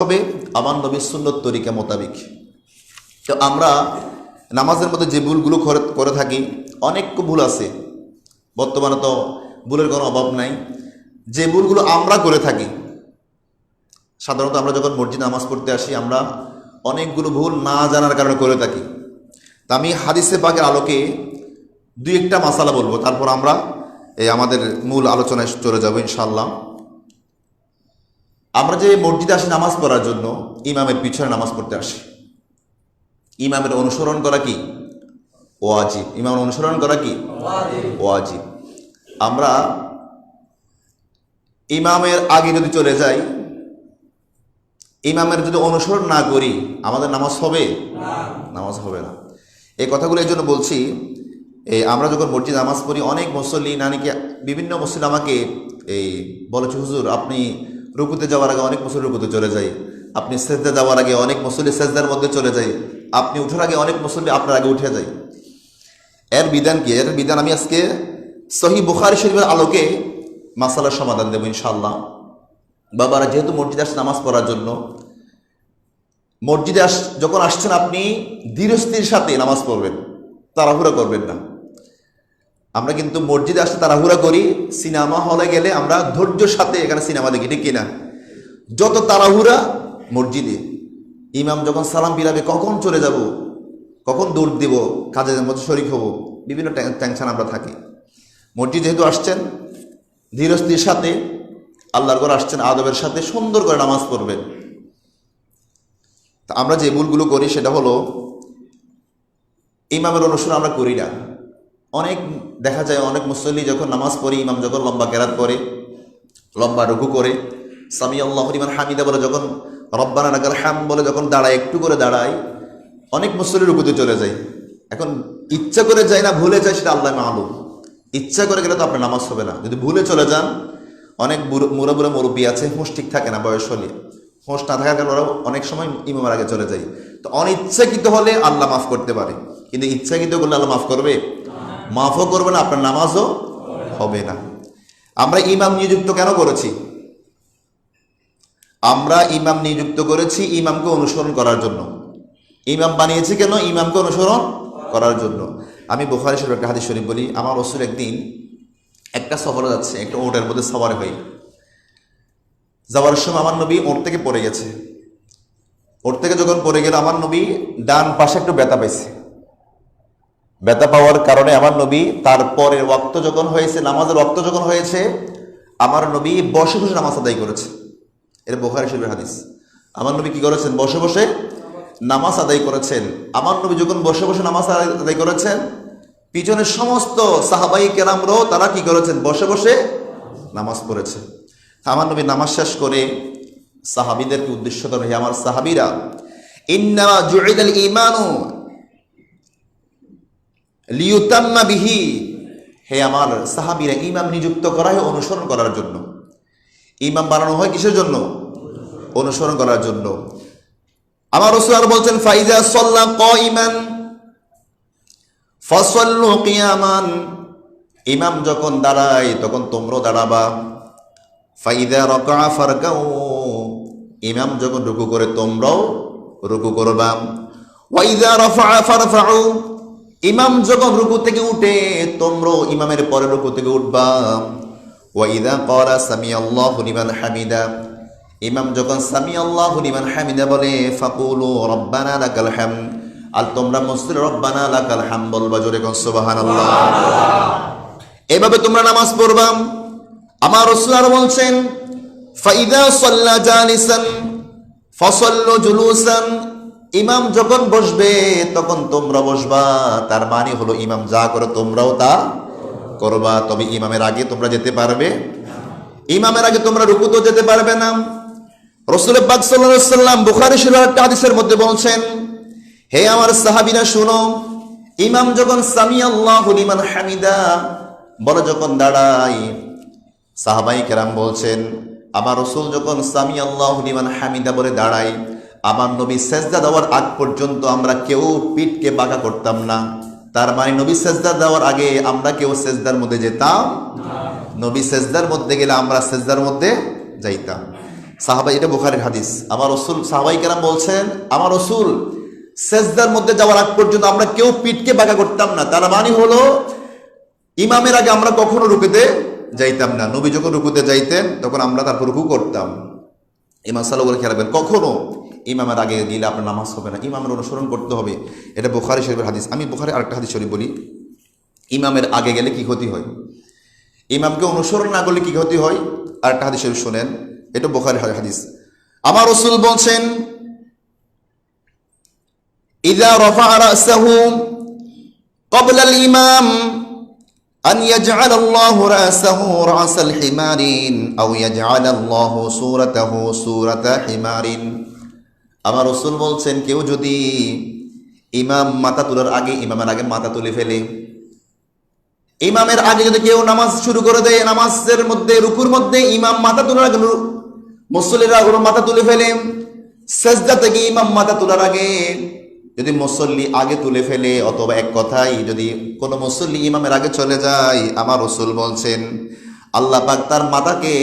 হবে, আমার নবীর সুন্নত তরিকা মোতাবিক। তো আমরা নামাজের মধ্যে যে ভুলগুলো করে থাকি, অনেক ভুল আছে। বর্তমানে তো ভুলের কোনো অভাব নাই। যে ভুলগুলো আমরা করে থাকি, সাধারণত আমরা যখন মসজিদ নামাজ পড়তে আসি, আমরা অনেকগুলো ভুল না জানার কারণে করে থাকি। তা আমি হাদিসে পাকের আলোকে দুই একটা মাসালা বলব। তারপর আমরা এই আমাদের মূল আলোচনায় চলে যাব ইনশাল্লাহ আমরা যে মসজিদে আসি নামাজ পড়ার জন্য ইমামের পিছনে নামাজ পড়তে আসি। ইমামের অনুসরণ করা কি? ওয়াজিব। ইমামের অনুসরণ করা কি? ওয়াজিব। আমরা ইমামের আগে যদি চলে যাই ইমামের যদি অনুসরণ না করি আমাদের নামাজ হবে? নামাজ হবে না। এই কথাগুলো এই জন্য বলছি এই আমরা যখন মসজিদ নামাজ পড়ি অনেক মুসল্লি নানিকে বিভিন্ন মুসল্লি আমাকে এই বলেছে হুজুর আপনি রুকুতে যাওয়ার আগে অনেক মুসল্লি রুকুতে চলে যায়। আপনি সেজদা যাওয়ার আগে অনেক মুসল্লি সেজদার মধ্যে চলে যায়। আপনি উঠার আগে অনেক মুসল্লি আপনার আগে উঠে যায়। এর বিধান কি? এর বিধান আমি আজকে সহি বুখারি শরীফের আলোকে মাসালার সমাধান দেবো ইনশাল্লাহ বাবারা, যেহেতু মসজিদে আসছে নামাজ পড়ার জন্য, মসজিদে আস যখন আসছেন আপনি ধীরস্থির সাথে নামাজ পড়বেন, তাড়াহুড়া করবেন না। আমরা কিন্তু মসজিদে আসতে তাড়াহুড়া করি, সিনেমা হলে গেলে আমরা ধৈর্যের সাথে এখানে সিনেমা দেখি, ঠিক কিনা? যত তাড়াহুড়া, মসজিদে। ইমাম যখন সালাম বিলাবে কখন চলে যাব? কখন দৌড় দিব? কাজের মতো শরিক হব? বিভিন্ন টেনশন আমরা থাকি। মসজিদ যেহেতু আসছেন, ধীরস্থির সাথে, আল্লাহর করে আসছেন আদবের সাথে, সুন্দর করে নামাজ পড়বেন। তা আমরা যে ভুলগুলো করি, সেটা হলো, ইমামের অনুসরণ আমরা করি না। অনেক দেখা যায়, অনেক মুসল্লি যখন নামাজ পড়ে, ইমাম যখন লম্বা কেরাত করে লম্বা রুকু করে সামি আল্লাহ ইমান হামিদা বলে যখন, রব্বানা নাকাল হ্যাম বলে যখন দাঁড়ায়, একটু করে দাঁড়ায়, অনেক মুসল্লি রুকুতে চলে যায়। এখন ইচ্ছা করে যায় না, ভুলে যায় সেটা আল্লাহ মালুম ইচ্ছা করে গেলে তো আপনার নামাজ হবে না। যদি ভুলে চলে যান, অনেক বুড়ো বুড়ো মুরব্বী আছে, হুঁশ ঠিক থাকে না বয়স হলে। হুঁশ না থাকার কারণে অনেক সময় ইমামের আগে চলে যায়। তো অনিচ্ছাকৃত হলে আল্লাহ মাফ করতে পারে। কিন্তু ইচ্ছাকৃত করলে আল্লাহ মাফ করবে? মাফও করবে না, আপনার নামাজও হবে না। আমরা ইমাম নিযুক্ত কেন করেছি? আমরা ইমাম নিযুক্ত করেছি ইমামকে অনুসরণ করার জন্য। ইমাম বানিয়েছি কেন? ইমামকে অনুসরণ করার জন্য। আমি বুখারি শরীফ একটা হাদিস শরীফ বলি, আমার রসুল একদিন একটা সফরে যাচ্ছে, একটা ওটের মধ্যে সবার হয়ে। যাওয়ার সময় আমার নবী ওর থেকে পড়ে গেছে। ওর থেকে যখন পড়ে গেল, আমার নবী ডান পাশে একটু ব্যথা পাইছে। ব্যথা পাওয়ার কারণে আমার নবী তারপরের রক্ত যখন হয়েছে, নামাজের রক্ত যখন হয়েছে, আমার নবী বসে বসে নামাজ আদায় করেছে। এটা বোখারি শরীফের হাদিস। আমার নবী কি করেছেন? বসে বসে নামাজ আদায় করেছেন। আমার নবী যখন বসে বসে নামাজ আদায় করেছেন পিছনের সমস্ত সাহাবাই কেরামরাও তারা কি করেছেন? বসে বসে নামাজ পড়েছে। আমার নবী নামাজ শেষ করে সাহাবিদেরকে উদ্দেশ্য করে আমার সাহাবিরা ইন্না জুইদাল ইমানু লিউতাম্মা বিহি। হে আমার সাহাবিরা, ইমাম নিযুক্ত করা হয় অনুসরণ করার জন্য। ইমাম বানানো হয় কিসের জন্য? অনুসরণ করার জন্য। আমার রসুল আর বলছেন, ফাইজা সল্লা ক ইমান ফসল্লু কিয়ামান। ইমাম যখন দাঁড়ায়, তখন তোমরাও দাঁড়াবা। ফাইদা রকা ফারকাও ইমাম যখন রুকু করে তোমরাও রুকু করবা। ওয়াইদা রফা ফারফাউ ইমাম যখন রুকু থেকে উঠে, তোমরাও ইমামের পরে রুকু থেকে উঠবা। ওয়াইদা করা সামি আল্লাহ লিমান হামিদা। ইমাম যখন সামি আল্লাহ লিমান হামিদা বলে, ফাকুলু রব্বানা লাকাল হাম। আর তোমরা মসজিদ রব্বানা লাকাল হাম বলবা জোরে কোন, সুবহানাল্লাহ। এভাবে তোমরা নামাজ পড়বা। আমার রাসূল আর বলছেন, ফাইদা সাল্লা জালিসান, ফসল্লু জুলুসান। ইমাম যখন বসবে, তখন তোমরা বসবা। তার মানে হলো, ইমাম যা করে, তোমরাও তা করবা। তবে ইমামের আগে তোমরা যেতে পারবে। ইমামের আগে তোমরা রুকুতো যেতে পারবে না। রসুল পাক সাল্লাম বুখারী একটা হাদিসের মধ্যে বলছেন, হে আমার সাহাবীরা, শুনো, ইমাম যখন সামি আল্লাহু লিমান হামিদা, বলে যখন দাঁড়ায়, সাহাবাই কেরাম বলছেন, আমার রসুল যখন সামি আল্লাহ লিমান হামিদা বলে দাঁড়ায় আমার নবী সেজদা দেওয়ার আগ পর্যন্ত আমরা কেউ পিঠকে বাঁকা করতাম না। তার মানে নবী সেজদা দেওয়ার আগে আমরা কেউ সেজদার মধ্যে যেতাম নবী সেজদার মধ্যে গেলে আমরা সেজদার মধ্যে যাইতাম। সাহাবাই, এটা বুখারের হাদিস। আমার রসুল, সাহাবাই কেরাম বলছেন, আমার রসুল, সেজদার মধ্যে যাওয়ার আগ পর্যন্ত আমরা কেউ পিঠকে বাঁকা করতাম না। তার মানে হলো, ইমামের আগে আমরা কখনো রুকুতে যাইতাম না। নবী যখন রুকুতে যাইতেন, তখন আমরা তারপর রুকু করতাম। ইমাম সাল্লাহ খেয়াল রাখবেন কখনো ইমামের আগে গেলে আপনার নামাজ হবে না ইমামের অনুসরণ করতে হবে এটা বুখারি শরীফের হাদিস আমি বুখারি আরেকটা হাদিস শরীফ বলি ইমামের আগে গেলে কি ক্ষতি হয় ইমামকে অনুসরণ না করলে কি ক্ষতি হয় আর একটা হাদিস শরীফ শোনেন এটা বোখারি হাদিস আমার রসুল বলছেন ইদা রফা রাসাহু قبل الإمام أن يجعل الله رأسه رأس الحمار أو يجعل الله صورته صورة حمار আমার রসুল বলছেন, কেউ যদি ইমাম মাথা তোলার আগে, ইমামের আগে মাথা তুলে ফেলে, ইমামের আগে যদি কেউ নামাজ শুরু করে দেয়, নামাজের মধ্যে, রুকুর মধ্যে ইমাম মাথা তোলার আগে, মুসল্লিরা ওর মাথা তুলে ফেলে, সেজদা থেকে ইমাম মাথা তোলার আগে, যদি মুসল্লি আগে তুলে ফেলে, অথবা এক কথাই যদি কোনো মুসল্লি ইমামের আগে চলে যায়, আমার রসুল বলছেন, আল্লাহ পাক তার মাথাকে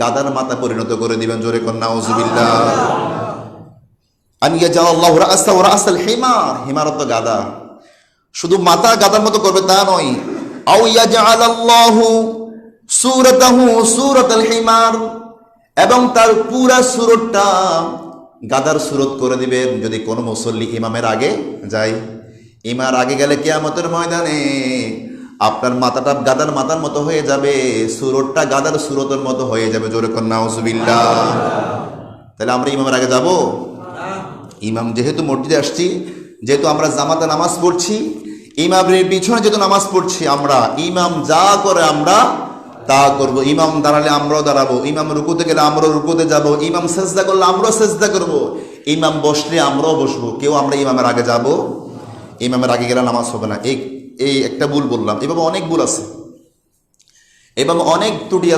গাদার মাথা পরিণত করে দিবেন, জোরে কন্যা ওজুবিল্লাহ আনিয়া যাও আল্লাহ রাস্তা ওরা আসাল হিমার গাদা। শুধু মাথা গাদার মতো করবে তা নয়। আও ইয়াজআলাল্লাহু সূরাতাহু সূরাতাল হিমার, এবং তার পুরা সুরতটা গাদার সুরত করে দিবেন যদি কোনো মুসল্লি ইমামের আগে যায়। ইমার আগে গেলে কিয়ামতের ময়দানে আপনার মাথাটা গাদার মাথার মতো হয়ে যাবে, সুরতটা গাদার সুরতের মতো হয়ে যাবে। জোরে কন্যা তাহলে আমরা ইমামের আগে যাব? ইমাম, যেহেতু মসজিদে আসছি, যেহেতু আমরা জামাতে নামাজ পড়ছি, ইমামের পিছনে যেহেতু নামাজ পড়ছি আমরা, ইমাম যা করে আমরা তা করব। ইমাম দাঁড়ালে আমরাও দাঁড়াবো, ইমাম রুকুতে গেলে আমরাও রুকুতে যাব, ইমাম সেজদা করলে আমরাও সেজদা করব। ইমাম বসলে আমরাও বসবো, কেউ আমরা ইমামের আগে যাব, ইমামের আগে গেলে নামাজ হবে না। এই এই একটা ভুল বললাম এভাবে অনেক ভুল আছে এভাবে অনেক ত্রুটি আছে।